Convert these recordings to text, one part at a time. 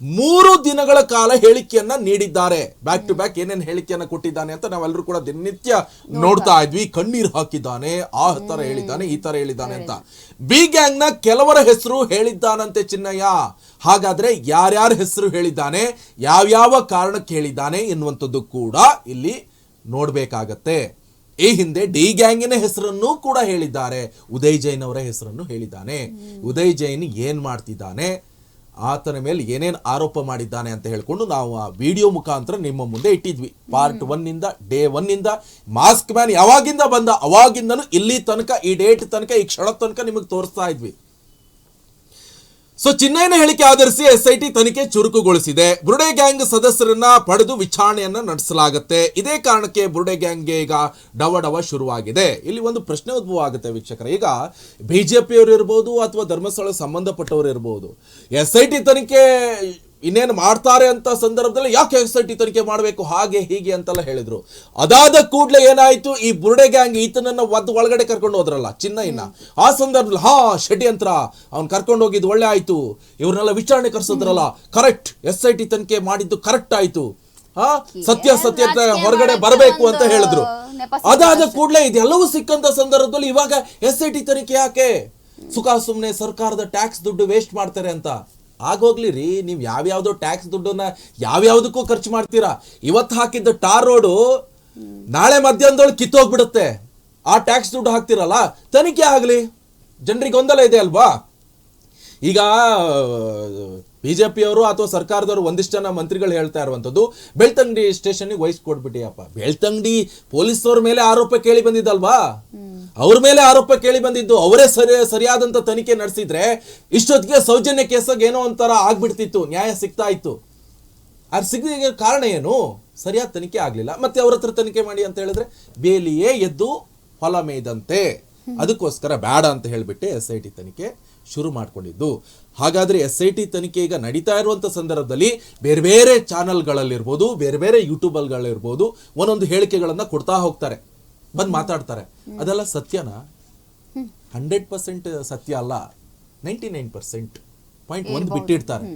ಮೂರು ದಿನಗಳ ಕಾಲ ಹೇಳಿಕೆಯನ್ನ ನೀಡಿದ್ದಾರೆ. ಬ್ಯಾಕ್ ಟು ಬ್ಯಾಕ್ ಏನೇನು ಹೇಳಿಕೆಯನ್ನ ಕೊಟ್ಟಿದ್ದಾನೆ ಅಂತ ನಾವೆಲ್ಲರೂ ಕೂಡ ದಿನನಿತ್ಯ ನೋಡ್ತಾ ಇದ್ವಿ. ಕಣ್ಣೀರು ಹಾಕಿದ್ದಾನೆ ಆ ತರ ಹೇಳಿದ್ದಾನೆ ಈ ತರ ಹೇಳಿದ್ದಾನೆ ಅಂತ. ಬಿ ಗ್ಯಾಂಗ್ನ ಕೆಲವರ ಹೆಸರು ಹೇಳಿದ್ದಾನಂತೆ ಚಿನ್ನಯ್ಯ. ಹಾಗಾದ್ರೆ ಯಾರ್ಯಾರ ಹೆಸರು ಹೇಳಿದ್ದಾನೆ ಯಾವ್ಯಾವ ಕಾರಣಕ್ಕೆ ಹೇಳಿದ್ದಾನೆ ಎನ್ನುವಂಥದ್ದು ಕೂಡ ಇಲ್ಲಿ ನೋಡ್ಬೇಕಾಗತ್ತೆ. ಈ ಹಿಂದೆ ಡಿ ಗ್ಯಾಂಗಿನ ಹೆಸರನ್ನು ಕೂಡ ಹೇಳಿದ್ದಾರೆ. ಉದಯ್ ಜೈನ್ ಅವರ ಹೆಸರನ್ನು ಹೇಳಿದ್ದಾನೆ. ಉದಯ್ ಜೈನ್ ಏನ್ ಮಾಡ್ತಿದ್ದಾನೆ? ಆತನ ಮೇಲೆ ಏನೇನು ಆರೋಪ ಮಾಡಿದ್ದಾನೆ ಅಂತ ಹೇಳ್ಕೊಂಡು ನಾವು ಆ ವಿಡಿಯೋ ಮುಖಾಂತರ ನಿಮ್ಮ ಮುಂದೆ ಇಟ್ಟಿದ್ವಿ. ಪಾರ್ಟ್ ಒನ್ನಿಂದ ಡೇ ಒನ್ನಿಂದ ಇಂದ ಮಾಸ್ಕ್ ಮ್ಯಾನ್ ಯಾವಾಗಿಂದ ಬಂದ ಅವಾಗಿಂದನು ಇಲ್ಲಿ ತನಕ ಈ ಡೇಟ್ ತನಕ ಈ ಕ್ಷಣ ತನಕ ನಿಮಗೆ ತೋರಿಸ್ತಾ ಇದ್ವಿ. ಸೊ ಚಿನ್ನಯ್ಯನ ಹೇಳಿಕೆ ಆಧರಿಸಿ ಎಸ್ಐಟಿ ತನಿಖೆ ಚುರುಕುಗೊಳಿಸಿದೆ. ಬುರುಡೆ ಗ್ಯಾಂಗ್ ಸದಸ್ಯರನ್ನ ಪಡೆದು ವಿಚಾರಣೆಯನ್ನ ನಡೆಸಲಾಗುತ್ತೆ. ಇದೇ ಕಾರಣಕ್ಕೆ ಬುರುಡೆ ಗ್ಯಾಂಗ್ಗೆ ಈಗ ಡವ ಡವ ಶುರುವಾಗಿದೆ. ಇಲ್ಲಿ ಒಂದು ಪ್ರಶ್ನೆ ಉದ್ಭವ ಆಗುತ್ತೆ ವೀಕ್ಷಕರ. ಈಗ ಬಿಜೆಪಿಯವರು ಇರ್ಬೋದು ಅಥವಾ ಧರ್ಮಸ್ಥಳ ಸಂಬಂಧಪಟ್ಟವರು ಇರ್ಬೋದು. ಎಸ್ಐಟಿ ತನಿಖೆ ಇನ್ನೇನು ಮಾಡ್ತಾರೆ ಅಂತ ಸಂದರ್ಭದಲ್ಲಿ ಯಾಕೆ ಎಸ್ ಐ ಟಿ ತನಿಖೆ ಮಾಡಬೇಕು ಹಾಗೆ ಹೀಗೆ ಅಂತೆಲ್ಲ ಹೇಳಿದ್ರು. ಅದಾದ ಕೂಡಲೇ ಏನಾಯ್ತು ಈ ಬುರುಡೆ ಗ್ಯಾಂಗ್ ಈತನನ್ನ ಒದ್ದು ಒಳಗಡೆ ಕರ್ಕೊಂಡು ಹೋದ್ರಲ್ಲ ಚಿನ್ನಯ್ಯನ. ಆ ಸಂದರ್ಭದಲ್ಲಿ ಹಾ ಷಡ್ಯಂತ್ರ. ಅವ್ನ್ ಕರ್ಕೊಂಡು ಹೋಗಿದ್ದು ಒಳ್ಳೆ ಆಯ್ತು. ಇವ್ರನ್ನೆಲ್ಲ ವಿಚಾರಣೆ ಕರ್ಸೋದ್ರಲ್ಲ ಕರೆಕ್ಟ್ ಎಸ್ ಐ ಟಿ ತನಿಖೆ ಮಾಡಿದ್ದು ಕರೆಕ್ಟ್ ಆಯ್ತು. ಹಾ ಸತ್ಯ ಸತ್ಯತೆ ಹೊರಗಡೆ ಬರಬೇಕು ಅಂತ ಹೇಳಿದ್ರು. ಅದಾದ ಕೂಡಲೇ ಇದೆಲ್ಲವೂ ಸಿಕ್ಕಂತ ಸಂದರ್ಭದಲ್ಲಿ ಇವಾಗ ಎಸ್ ಐ ಟಿ ತನಿಖೆ ಯಾಕೆ? ಸುಖ ಸುಮ್ಮನೆ ಸರ್ಕಾರದ ಟ್ಯಾಕ್ಸ್ ದುಡ್ಡು ವೇಸ್ಟ್ ಮಾಡ್ತಾರೆ ಅಂತ. ಆಗೋಗ್ಲಿ ರೀ ನೀವು ಯಾವ್ಯಾವ್ದೋ ಟ್ಯಾಕ್ಸ್ ದುಡ್ಡನ್ನ ಯಾವ್ಯಾವ್ದಕ್ಕೂ ಖರ್ಚು ಮಾಡ್ತೀರಾ. ಇವತ್ತು ಹಾಕಿದ್ದ ಟಾರ್ ರೋಡು ನಾಳೆ ಮಧ್ಯಾಹ್ನದೊಳಗೆ ಕಿತ್ತೋಗ್ಬಿಡುತ್ತೆ. ಆ ಟ್ಯಾಕ್ಸ್ ದುಡ್ಡು ಹಾಕ್ತಿರಲ್ಲ, ತನಿಖೆ ಆಗಲಿ. ಜನರಿಗೆ ಗೊಂದಲ ಇದೆ ಅಲ್ವಾ? ಈಗ ಬಿ ಜೆ ಪಿಯವರು ಅಥವಾ ಸರ್ಕಾರದವರು ಒಂದಿಷ್ಟು ಜನ ಮಂತ್ರಿಗಳು ಹೇಳ್ತಾ ಇರುವಂಥದ್ದು, ಬೆಳ್ತಂಗಡಿ ಸ್ಟೇಷನ್ಗೆ ವಹಿಸ್ಕೊಡ್ಬಿಟ್ಟಿಯಪ್ಪ. ಬೆಳ್ತಂಗಡಿ ಪೊಲೀಸವ್ರ ಮೇಲೆ ಆರೋಪ ಕೇಳಿ ಬಂದಿದ್ದಲ್ವಾ? ಅವ್ರ ಮೇಲೆ ಆರೋಪ ಕೇಳಿ ಬಂದಿದ್ದು, ಅವರೇ ಸರಿ, ಸರಿಯಾದಂತ ತನಿಖೆ ನಡೆಸಿದ್ರೆ ಇಷ್ಟೊತ್ತಿಗೆ ಸೌಜನ್ಯ ಕೇಸಾಗ ಏನೋ ಒಂಥರ ಆಗ್ಬಿಡ್ತಿತ್ತು, ನ್ಯಾಯ ಸಿಗ್ತಾ ಇತ್ತು. ಅದು ಸಿಗದ ಕಾರಣ ಏನು? ಸರಿಯಾದ ತನಿಖೆ ಆಗ್ಲಿಲ್ಲ. ಮತ್ತೆ ಅವ್ರ ಹತ್ರ ತನಿಖೆ ಮಾಡಿ ಅಂತ ಹೇಳಿದ್ರೆ, ಬೇಲಿಯೇ ಎದ್ದು ಹೊಲ ಮೇಯ್ದಂತೆ ಅದಕ್ಕೋಸ್ಕರ ಬೇಡ ಅಂತ ಹೇಳಿಬಿಟ್ಟು ಎಸ್ ಐ ಟಿ ತನಿಖೆ ಶುರು ಮಾಡ್ಕೊಂಡಿದ್ದು. ಹಾಗಾದ್ರೆ ಎಸ್ ಐ ಟಿ ತನಿಖೆ ಈಗ ನಡೀತಾ ಇರುವಂಥ ಸಂದರ್ಭದಲ್ಲಿ ಬೇರೆ ಬೇರೆ ಚಾನಲ್ಗಳಲ್ಲಿರ್ಬೋದು, ಬೇರೆ ಬೇರೆ ಯೂಟ್ಯೂಬಲ್ಗಳಿರ್ಬೋದು ಒಂದೊಂದು ಹೇಳಿಕೆಗಳನ್ನು ಕೊಡ್ತಾ ಹೋಗ್ತಾರೆ. ಬಂದು ಮಾತಾಡ್ತಾರೆ. ಅದೆಲ್ಲ ಸತ್ಯನಾ? ಹಂಡ್ರೆಡ್ ಪರ್ಸೆಂಟ್ ಸತ್ಯ ಅಲ್ಲ. ನೈಂಟಿ ನೈನ್ ಪರ್ಸೆಂಟ್ ಪಾಯಿಂಟ್ ಒಂದು ಬಿಟ್ಟಿರ್ತಾರೆ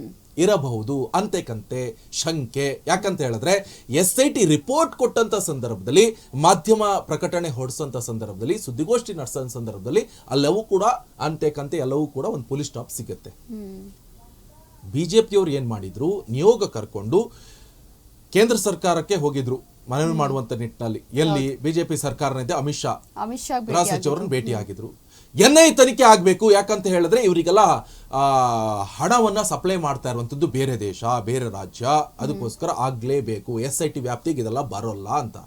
ಇರಬಹುದು ಅಂತೆ ಕಂತೆ ಶಂಕೆ. ಯಾಕಂತ ಹೇಳಿದ್ರೆ ಎಸ್ ಐ ಟಿ ರಿಪೋರ್ಟ್ ಕೊಟ್ಟಂತ ಸಂದರ್ಭದಲ್ಲಿ ಮಾಧ್ಯಮ ಪ್ರಕಟಣೆ ಹೊಡಿಸೋಂಥ ಸಂದರ್ಭದಲ್ಲಿ ಸುದ್ದಿಗೋಷ್ಠಿ ನಡೆಸೋ ಸಂದರ್ಭದಲ್ಲಿ ಅಲ್ಲೆಲ್ಲವೂ ಕೂಡ ಅಂತೆ ಕಂತೆ ಎಲ್ಲವೂ ಕೂಡ ಒಂದು ಪೊಲೀಸ್ ಸ್ಟಾಪ್ ಸಿಗುತ್ತೆ. ಬಿಜೆಪಿಯವರು ಏನ್ ಮಾಡಿದ್ರು? ನಿಯೋಗ ಕರ್ಕೊಂಡು ಕೇಂದ್ರ ಸರ್ಕಾರಕ್ಕೆ ಹೋಗಿದ್ರು. ಮನವಿ ಮಾಡುವಂತ ನಿಟ್ಟಿನಲ್ಲಿ ಎಲ್ಲಿ ಬಿಜೆಪಿ ಸರ್ಕಾರನಿದೆ ಅಮಿತ್ ಶಾ. ಅಮಿತ್ ಶಾ ಗೃಹ ಸಚಿವರನ್ನು ಭೇಟಿ ಆಗಿದ್ರು. ಎನ್ ಐ ತನಿಖೆ ಆಗಬೇಕು ಯಾಕಂತ ಹೇಳಿದ್ರೆ ಇವರಿಗೆಲ್ಲ ಆ, ಹಣವನ್ನ ಸಪ್ಲೈ ಮಾಡ್ತಾ ಇರುವಂತದ್ದು ಬೇರೆ ದೇಶ ಬೇರೆ ರಾಜ್ಯ. ಅದಕ್ಕೋಸ್ಕರ ಆಗ್ಲೇಬೇಕು. ಎಸ್ ಐ ಟಿ ವ್ಯಾಪ್ತಿಗೆ ಇದೆಲ್ಲ ಬರೋಲ್ಲ ಅಂತ.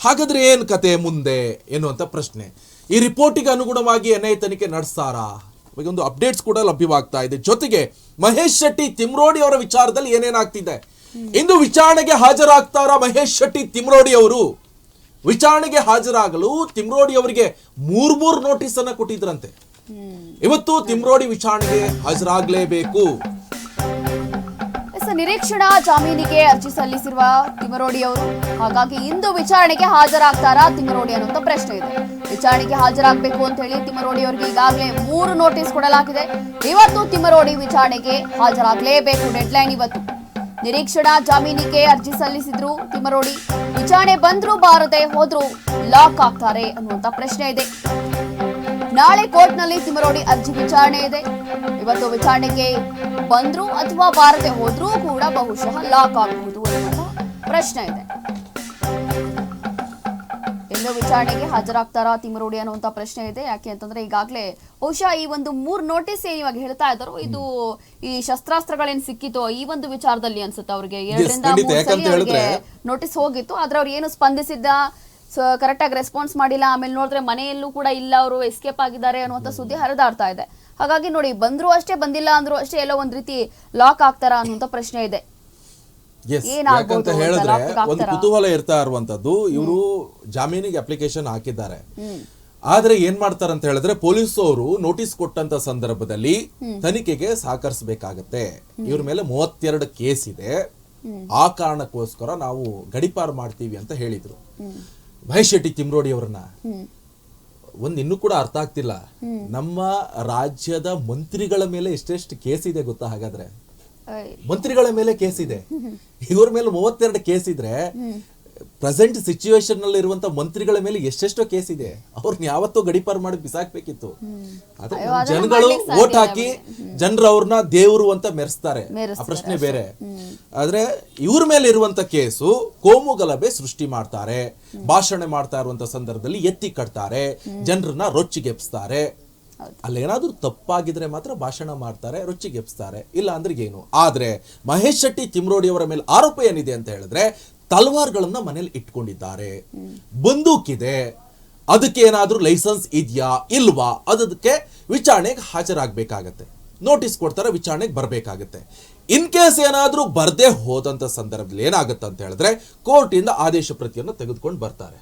ಹಾಗಾದ್ರೆ ಏನ್ ಕತೆ ಮುಂದೆ ಎನ್ನುವಂತ ಪ್ರಶ್ನೆ. ಈ ರಿಪೋರ್ಟಿಗೆ ಅನುಗುಣವಾಗಿ ಎನ್ ಐ ತನಿಖೆ ನಡೆಸ್ತಾರಾ? ಒಂದು ಅಪ್ಡೇಟ್ಸ್ ಕೂಡ ಲಭ್ಯವಾಗ್ತಾ ಇದೆ. ಜೊತೆಗೆ ಮಹೇಶ್ ಶೆಟ್ಟಿ ತಿಮ್ರೋಡಿ ಅವರ ವಿಚಾರದಲ್ಲಿ ಏನೇನಾಗ್ತಿದೆ? ಇಂದು ವಿಚಾರಣೆಗೆ ಹಾಜರಾಗ್ತಾರ ಮಹೇಶ್ ಶೆಟ್ಟಿ ತಿಮ್ರೋಡಿ ಅವರು? ವಿಚಾರಣೆಗೆ ಹಾಜರಾಗಲು ತಿಮ್ರೋಡಿ ಅವರಿಗೆ ಮೂರ್ ಮೂರ್ ನೋಟಿಸ್ ಅನ್ನ ಕೊಟ್ಟಿದ್ರಂತೆ. ಇವತ್ತು ತಿಮ್ರೋಡಿ ವಿಚಾರಣೆಗೆ ಹಾಜರಾಗಲೇಬೇಕು. ನಿರೀಕ್ಷಣಾ ಜಾಮೀನಿಗೆ ಅರ್ಜಿ ಸಲ್ಲಿಸಿರುವ ತಿಮರೋಡಿ ಅವರು. ಹಾಗಾಗಿ ಇಂದು ವಿಚಾರಣೆಗೆ ಹಾಜರಾಗ್ತಾರಾ ತಿಮರೋಡಿ ಅನ್ನುವಂತ ಪ್ರಶ್ನೆ ಇದೆ. ವಿಚಾರಣೆಗೆ ಹಾಜರಾಗಬೇಕು ಅಂತ ಹೇಳಿ ತಿಮರೋಡಿ ಅವರಿಗೆ ಈಗಾಗಲೇ ಮೂರು ನೋಟಿಸ್ ಕೊಡಲಾಗಿದೆ. ಇವತ್ತು ತಿಮರೋಡಿ ವಿಚಾರಣೆಗೆ ಹಾಜರಾಗಲೇಬೇಕು. ಡೆಡ್ಲೈನ್ ಇವತ್ತು. ನಿರೀಕ್ಷಣಾ ಜಾಮೀನಿಗೆ ಅರ್ಜಿ ಸಲ್ಲಿಸಿದ್ರು ತಿಮರೋಡಿ ವಿಚಾರಣೆ ಬಂದ್ರು ಬಾರದೆ ಹೋದ್ರು ಲಾಕ್ ಆಗ್ತಾರೆ ಅನ್ನುವಂತ ಪ್ರಶ್ನೆ ಇದೆ. ನಾಳೆ ಕೋರ್ಟ್ನಲ್ಲಿ ತಿಮರೋಡಿ ಅರ್ಜಿ ವಿಚಾರಣೆ ಇದೆ. ಇವತ್ತು ವಿಚಾರಣೆಗೆ ಬಂದ್ರು ಅಥವಾ ಬಾರದೆ ಹೋದ್ರೂ ಕೂಡ ಬಹುಶಃ ಲಾಕ್ ಆಗಬಹುದು ಅನ್ನುವಂತ ಪ್ರಶ್ನೆ ಇದೆ. ಎಲ್ಲೋ ವಿಚಾರಣೆಗೆ ಹಾಜರಾಗ್ತಾರಾ ತಿಮರೋಡಿ ಅನ್ನುವಂತ ಪ್ರಶ್ನೆ ಇದೆ. ಯಾಕೆ ಅಂತಂದ್ರೆ ಈಗಾಗಲೇ ಬಹುಶಃ ಈ ಒಂದು ಮೂರ್ ನೋಟಿಸ್ ಏನ್ ಇವಾಗ ಹೇಳ್ತಾ ಇದ್ದಾರೋ ಇದು ಈ ಶಸ್ತ್ರಾಸ್ತ್ರಗಳೇನ್ ಸಿಕ್ಕಿತೋ ಈ ಒಂದು ವಿಚಾರದಲ್ಲಿ ಅನ್ಸುತ್ತೆ ಅವ್ರಿಗೆ. ಎರಡರಿಂದ. ಮೂರು ಸಲ ಅವ್ರಿಗೆ ನೋಟಿಸ್ ಹೋಗಿತ್ತು. ಆದ್ರೆ ಅವ್ರು ಏನು ಸ್ಪಂದಿಸಿದ್ದ ಕರೆಕ್ಟ್ ಆಗಿ ರೆಸ್ಪಾನ್ಸ್ ಮಾಡಿಲ್ಲ. ಆಮೇಲೆ ನೋಡಿದ್ರೆ ಮನೆಯಲ್ಲೂ ಕೂಡ ಇಲ್ಲ ಅವರು ಎಸ್ಕೇಪ್ ಆಗಿದ್ದಾರೆ ಅನ್ನುವಂತ ಸುದ್ದಿ ಹರಿದಾಡ್ತಾ ಇದೆ. ಹಾಗಾಗಿ ನೋಡಿ ಬಂದ್ರು ಅಷ್ಟೇ ಬಂದಿಲ್ಲ ಅಂದ್ರು ಅಷ್ಟೇ ಎಲ್ಲೋ ಒಂದ್ ರೀತಿ ಲಾಕ್ ಆಗ್ತಾರ ಅನ್ನುವಂತ ಪ್ರಶ್ನೆ ಇದೆ. ಯಾಕಂತ ಹೇಳಿದ್ರೆ ಒಂದು? ಕುತೂಹಲ ಇರ್ತಾ ಇರುವಂತದ್ದು ಇವರು ಜಾಮೀನಿಗೆ ಅಪ್ಲಿಕೇಶನ್ ಹಾಕಿದ್ದಾರೆ. ಆದ್ರೆ ಏನ್ ಮಾಡ್ತಾರೆ ಅಂತ ಹೇಳಿದ್ರೆ ಪೊಲೀಸ್ ಅವರು ನೋಟಿಸ್ ಕೊಟ್ಟಂತ ಸಂದರ್ಭದಲ್ಲಿ ತನಿಖೆಗೆ ಸಹಕರಿಸಬೇಕಾಗತ್ತೆ. ಇವ್ರ ಮೇಲೆ ಮೂವತ್ತೆರಡು ಕೇಸ್ ಇದೆ. ಆ ಕಾರಣಕ್ಕೋಸ್ಕರ ನಾವು ಗಡಿಪಾರು ಮಾಡ್ತೀವಿ ಅಂತ ಹೇಳಿದ್ರು. ಮಹೇಶ್ ಶೆಟ್ಟಿ ತಿಮ್ರೋಡಿ ಅವರನ್ನ. ಒಂದ್ ಇನ್ನು ಕೂಡ ಅರ್ಥ ಆಗ್ತಿಲ್ಲ. ನಮ್ಮ ರಾಜ್ಯದ ಮಂತ್ರಿಗಳ ಮೇಲೆ ಎಷ್ಟೆಷ್ಟು ಕೇಸ್ ಇದೆ ಗೊತ್ತಾ ಹಾಗಾದ್ರೆ. ಮಂತ್ರಿಗಳ ಮೇಲೆ ಕೇಸ್ ಇದೆ. ಇವ್ರ ಮೇಲೆ ಮೂವತ್ತೆರಡು ಕೇಸ್ ಇದ್ರೆ ಪ್ರೆಸೆಂಟ್ ಸಿಚುವೇಶನ್ನಲ್ಲಿ ಇರುವಂತ ಮಂತ್ರಿಗಳ ಮೇಲೆ ಎಷ್ಟೆಷ್ಟೋ ಕೇಸ್ ಇದೆ. ಅವ್ರನ್ನ ಯಾವತ್ತೂ ಗಡಿಪಾರು ಮಾಡಿ ಬಿಸಾಕ್ಬೇಕಿತ್ತು. ಜನಗಳು ಓಟ್ ಹಾಕಿ ಜನರು ಅವ್ರನ್ನ ದೇವರು ಅಂತ ಮೆರೆಸ್ತಾರೆ. ಆ ಪ್ರಶ್ನೆ ಬೇರೆ. ಆದ್ರೆ ಇವ್ರ ಮೇಲೆ ಇರುವಂತ ಕೇಸು ಕೋಮು ಗಲಭೆ ಸೃಷ್ಟಿ ಮಾಡ್ತಾರೆ. ಭಾಷಣ ಮಾಡ್ತಾ ಇರುವಂತ ಸಂದರ್ಭದಲ್ಲಿ ಎತ್ತಿ ಕಟ್ತಾರೆ. ಜನರನ್ನ ರೊಚ್ಚಿಗೆಪ್ಸ್ತಾರೆ. ಅಲ್ಲೇನಾದ್ರೂ ತಪ್ಪಾಗಿದ್ರೆ ಮಾತ್ರ ಭಾಷಣ ಮಾಡ್ತಾರೆ ರುಚಿಗೆಪ್ಸ್ತಾರೆ ಇಲ್ಲ ಅಂದ್ರೆ ಏನು? ಆದ್ರೆ ಮಹೇಶ್ ಶೆಟ್ಟಿ ತಿಮ್ರೋಡಿ ಅವರ ಮೇಲೆ ಆರೋಪ ಏನಿದೆ ಅಂತ ಹೇಳಿದ್ರೆ ತಲ್ವಾರ್ಗಳನ್ನ ಮನೇಲಿ ಇಟ್ಕೊಂಡಿದ್ದಾರೆ. ಬಂದೂಕಿದೆ. ಅದಕ್ಕೆ ಏನಾದರೂ ಲೈಸೆನ್ಸ್ ಇದೆಯಾ ಇಲ್ವಾ? ಅದಕ್ಕೆ ವಿಚಾರಣೆಗೆ ಹಾಜರಾಗಬೇಕಾಗತ್ತೆ. ನೋಟಿಸ್ ಕೊಡ್ತಾರೆ ವಿಚಾರಣೆಗೆ ಬರಬೇಕಾಗತ್ತೆ. ಇನ್ ಕೇಸ್ ಏನಾದ್ರೂ ಬರ್ದೇ ಹೋದಂತ ಸಂದರ್ಭದಲ್ಲಿ ಏನಾಗುತ್ತೆ ಅಂತ ಹೇಳಿದ್ರೆ ಕೋರ್ಟ್ ಇಂದ ಆದೇಶ ಪ್ರತಿಯನ್ನು ತೆಗೆದುಕೊಂಡು ಬರ್ತಾರೆ.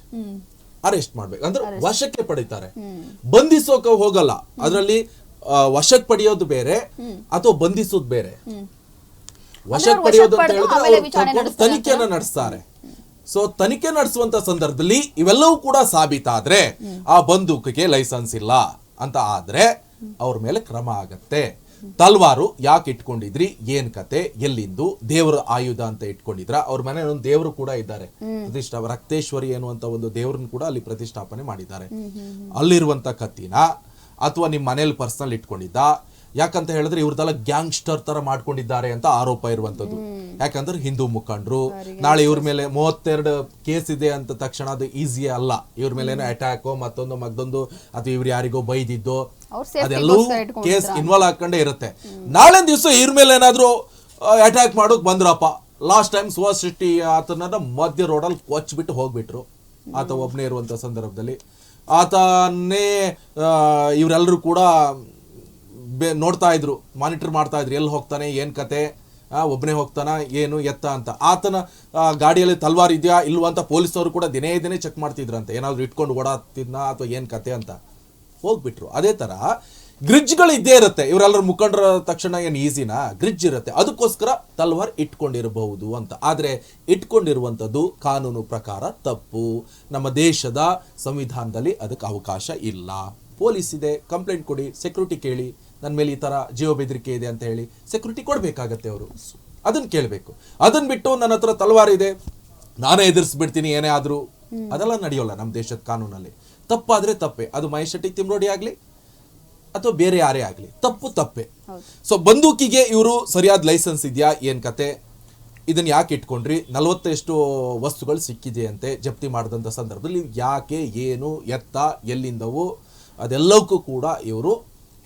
ಅರೆಸ್ಟ್ ಮಾಡ್ಬೇಕು. ಅಂದ್ರೆ ವಶಕ್ಕೆ ಪಡೀತಾರೆ. ಬಂಧಿಸೋಕೆ ಹೋಗಲ್ಲ. ಅದರಲ್ಲಿ ವಶಕ್ಕೆ ಪಡೆಯೋದು ಬೇರೆ ಅಥವಾ ಬಂಧಿಸೋದು ಬೇರೆ. ವಶಕ್ಕೆ ಪಡೆಯೋದು ಅಂತ ಹೇಳಿದ್ರೆ ತನಿಖೆಯನ್ನ ನಡೆಸ್ತಾರೆ ಸೊ ತನಿಖೆ ನಡೆಸುವಂತ ಸಂದರ್ಭದಲ್ಲಿ ಇವೆಲ್ಲವೂ ಕೂಡ ಸಾಬೀತಾದ್ರೆ ಆ ಬಂದೂಕಿಗೆ ಲೈಸೆನ್ಸ್ ಇಲ್ಲ ಅಂತ ಆದ್ರೆ ಅವ್ರ ಮೇಲೆ ಕ್ರಮ ಆಗತ್ತೆ. ತಲ್ವಾರು ಯಾಕೆ ಇಟ್ಕೊಂಡಿದ್ರಿ? ಏನ್ ಕತೆ? ಎಲ್ಲಿಂದು? ದೇವರ ಆಯುಧ ಅಂತ ಇಟ್ಕೊಂಡಿದ್ರ? ಅವ್ರ ಮನೆ ಒಂದು ದೇವರು ಕೂಡ ಇದ್ದಾರೆ. ಪ್ರತಿಷ್ಠಾ ರಕ್ತೇಶ್ವರಿ ಅನ್ನುವಂತ ಒಂದು ದೇವರನ್ನು ಕೂಡ ಅಲ್ಲಿ ಪ್ರತಿಷ್ಠಾಪನೆ ಮಾಡಿದ್ದಾರೆ. ಅಲ್ಲಿರುವಂತ ಕತ್ತಿನ ಅಥವಾ ನಿಮ್ ಮನೇಲಿ ಪರ್ಸನಲ್ ಇಟ್ಕೊಂಡಿದ್ದ? ಯಾಕಂತ ಹೇಳಿದ್ರೆ ಇವ್ರದೆಲ್ಲ ಗ್ಯಾಂಗ್ಸ್ಟರ್ ತರ ಮಾಡ್ಕೊಂಡಿದ್ದಾರೆ ಅಂತ ಆರೋಪ ಇರುವಂತದ್ದು ಯಾಕಂದ್ರೆ ಹಿಂದೂ ಮುಖಂಡರು. ನಾಳೆ ಇವ್ರ ಮೇಲೆ ಮೂವತ್ತೆರಡು ಕೇಸ್ ಇದೆ ಅಂತ ತಕ್ಷಣ ಅದು ಈಸಿ ಅಲ್ಲ. ಇವ್ರ ಮೇಲೆ ಏನೋ ಅಟ್ಯಾಕ್ ಮತ್ತೊಂದು ಮತ್ತೊಂದು ಅಥವಾ ಇವ್ರು ಯಾರಿಗೋ ಬೈದಿದ್ದು ಅದೆಲ್ಲವೂ ಇಟ್ಕೊಂಡಿದ್ರ. ಕೇಸ್ ಇನ್ವಾಲ್ವ್ ಹಾಕೊಂಡೇ ಇರುತ್ತೆ. ನಾಳೆ ದಿವಸ ಇವ್ರ ಮೇಲೆ ಏನಾದರೂ ಅಟ್ಯಾಕ್ ಮಾಡೋಕ್ ಬಂದ್ರಪ್ಪ. ಲಾಸ್ಟ್ ಟೈಮ್ ಸುಹಾಸ್ ಶೆಟ್ಟಿ ಆತನ ಮಧ್ಯ ರೋಡಲ್ಲಿ ಕೊಚ್ಚಿಬಿಟ್ಟು ಹೋಗ್ಬಿಟ್ರು. ಆತ ಒಬ್ಬನೇ ಇರುವಂತ ಸಂದರ್ಭದಲ್ಲಿ. ಆತನೇ ಇವರೆಲ್ಲರೂ ಕೂಡ ಬೆ- ನೋಡ್ತಾ ಇದ್ರು. ಮಾನಿಟರ್ ಮಾಡ್ತಾ ಇದ್ರು. ಎಲ್ಲಿ ಹೋಗ್ತಾನೆ ಏನ್ ಕತೆ? ಒಬ್ಬನೇ ಹೋಗ್ತಾನ ಏನು ಎತ್ತ ಅಂತ. ಆತನ ಗಾಡಿಯಲ್ಲಿ ತಲ್ವಾರ್ ಇದೆಯಾ ಇಲ್ವಾ ಅಂತ ಪೊಲೀಸರು ಕೂಡ ದಿನೇ ದಿನೇ ಚೆಕ್ ಮಾಡ್ತಿದ್ರಂತೆ. ಏನಾದ್ರು ಇಟ್ಕೊಂಡು ಓಡಾತಿದ್ನ ಅಥವಾ ಏನ್ ಕತೆ ಅಂತ. ಹೋಗ್ಬಿಟ್ರು. ಅದೇ ತರ ಗ್ರಿಡ್ಜ್ಗಳು ಇದ್ದೇ ಇರುತ್ತೆ. ಇವರೆಲ್ಲರ ಮುಖಂಡರ ತಕ್ಷಣ ಏನು ಈಸಿನಾ? ಗ್ರಿಡ್ಜ್ ಇರುತ್ತೆ. ಅದಕ್ಕೋಸ್ಕರ ತಲ್ವಾರ್ ಇಟ್ಕೊಂಡಿರಬಹುದು ಅಂತ. ಆದ್ರೆ ಇಟ್ಕೊಂಡಿರುವಂಥದ್ದು ಕಾನೂನು ಪ್ರಕಾರ ತಪ್ಪು. ನಮ್ಮ ದೇಶದ ಸಂವಿಧಾನದಲ್ಲಿ ಅದಕ್ಕೆ ಅವಕಾಶ ಇಲ್ಲ. ಪೊಲೀಸ್ ಇದೆ. ಕಂಪ್ಲೇಂಟ್ ಕೊಡಿ. ಸೆಕ್ಯೂರಿಟಿ ಕೇಳಿ. ನನ್ನ ಮೇಲೆ ಈ ತರ ಜೀವ ಬೆದರಿಕೆ ಇದೆ ಅಂತ ಹೇಳಿ ಸೆಕ್ಯೂರಿಟಿ ಕೊಡಬೇಕಾಗತ್ತೆ ಅವರು. ಅದನ್ನು ಕೇಳಬೇಕು. ಅದನ್ನು ಬಿಟ್ಟು ನನ್ನ ಹತ್ರ ತಲವಾರ್ ಇದೆ. ನಾನೇ ಎದುರಿಸ್ಬಿಡ್ತೀನಿ ಏನೇ ಆದ್ರೂ. ಅದೆಲ್ಲ ನಡೆಯೋಲ್ಲ ನಮ್ಮ ದೇಶದ ಕಾನೂನಲ್ಲಿ. ತಪ್ಪಾದ್ರೆ ತಪ್ಪೆ. ಅದು ಮಹೇಶ್ ಶೆಟ್ಟಿ ತಿಮ್ರೋಡಿ ಆಗಲಿ ಅಥವಾ ಬೇರೆ ಯಾರೇ ಆಗಲಿ ತಪ್ಪು ತಪ್ಪೆ. ಸೊ ಬಂದೂಕಿಗೆ ಇವರು ಸರಿಯಾದ ಲೈಸೆನ್ಸ್ ಇದೆಯಾ ಏನ್ ಕತೆ? ಇದನ್ನ ಯಾಕೆ ಇಟ್ಕೊಂಡ್ರಿ? ನಲವತ್ತೆಷ್ಟು ವಸ್ತುಗಳು ಸಿಕ್ಕಿದೆ ಅಂತೆ ಜಪ್ತಿ ಮಾಡಿದಂಥ ಸಂದರ್ಭದಲ್ಲಿ ಯಾಕೆ ಏನು ಎತ್ತ ಎಲ್ಲಿಂದವು ಅದೆಲ್ಲವಕ್ಕೂ ಕೂಡ ಇವರು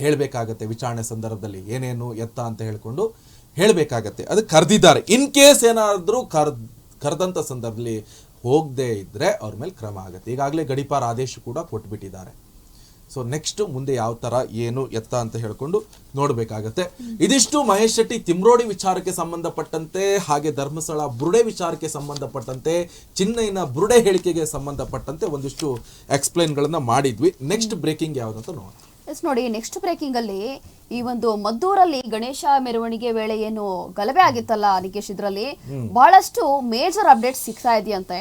ಹೇಳಬೇಕಾಗತ್ತೆ. ವಿಚಾರಣೆ ಸಂದರ್ಭದಲ್ಲಿ ಏನೇನು ಎತ್ತ ಅಂತ ಹೇಳಿಕೊಂಡು ಹೇಳಬೇಕಾಗತ್ತೆ. ಅದು ಕರೆದಿದ್ದಾರೆ. ಇನ್ ಕೇಸ್ ಏನಾದರೂ ಕರ್ ಕರೆದಂಥ ಸಂದರ್ಭದಲ್ಲಿ ಹೋಗದೆ ಇದ್ದರೆ ಅವ್ರ ಮೇಲೆ ಕ್ರಮ ಆಗುತ್ತೆ. ಈಗಾಗಲೇ ಗಡಿಪಾರ ಆದೇಶ ಕೂಡ ಕೊಟ್ಬಿಟ್ಟಿದ್ದಾರೆ. ಸೊ ನೆಕ್ಸ್ಟ್ ಮುಂದೆ ಯಾವ ತರ, ಏನು, ಎತ್ತ ಅಂತ ಹೇಳ್ಕೊಂಡು ನೋಡಬೇಕಾಗತ್ತೆ. ಇದಿಷ್ಟು ಮಹೇಶ್ ಶೆಟ್ಟಿ ತಿಮ್ರೋಡಿ ವಿಚಾರಕ್ಕೆ ಸಂಬಂಧಪಟ್ಟಂತೆ, ಹಾಗೆ ಧರ್ಮಸ್ಥಳ ಬುರುಡೆ ವಿಚಾರಕ್ಕೆ ಸಂಬಂಧಪಟ್ಟಂತೆ, ಚಿನ್ನೈನ ಬುರುಡೆ ಹೇಳಿಕೆಗೆ ಸಂಬಂಧಪಟ್ಟಂತೆ ಒಂದಿಷ್ಟು ಎಕ್ಸ್ಪ್ಲೇನ್ಗಳನ್ನು ಮಾಡಿದ್ವಿ. ನೆಕ್ಸ್ಟ್ ಬ್ರೇಕಿಂಗ್ ಯಾವುದಂತ ನೋಡೋಣ. ಎಸ್ ನೋಡಿ ನೆಕ್ಸ್ಟ್ ಬ್ರೇಕಿಂಗ್ ಅಲ್ಲಿ ಈ ಒಂದು ಮದ್ದೂರಲ್ಲಿ ಗಣೇಶ ಮೆರವಣಿಗೆ ವೇಳೆ ಏನು ಗಲಭೆ ಆಗಿತ್ತಲ್ಲ ನಿಕೇಶ್ ಇದ್ರಲ್ಲಿ ಬಹಳಷ್ಟು ಮೇಜರ್ ಅಪ್ಡೇಟ್ ಸಿಗ್ತಾ ಇದೆಯಂತೆ.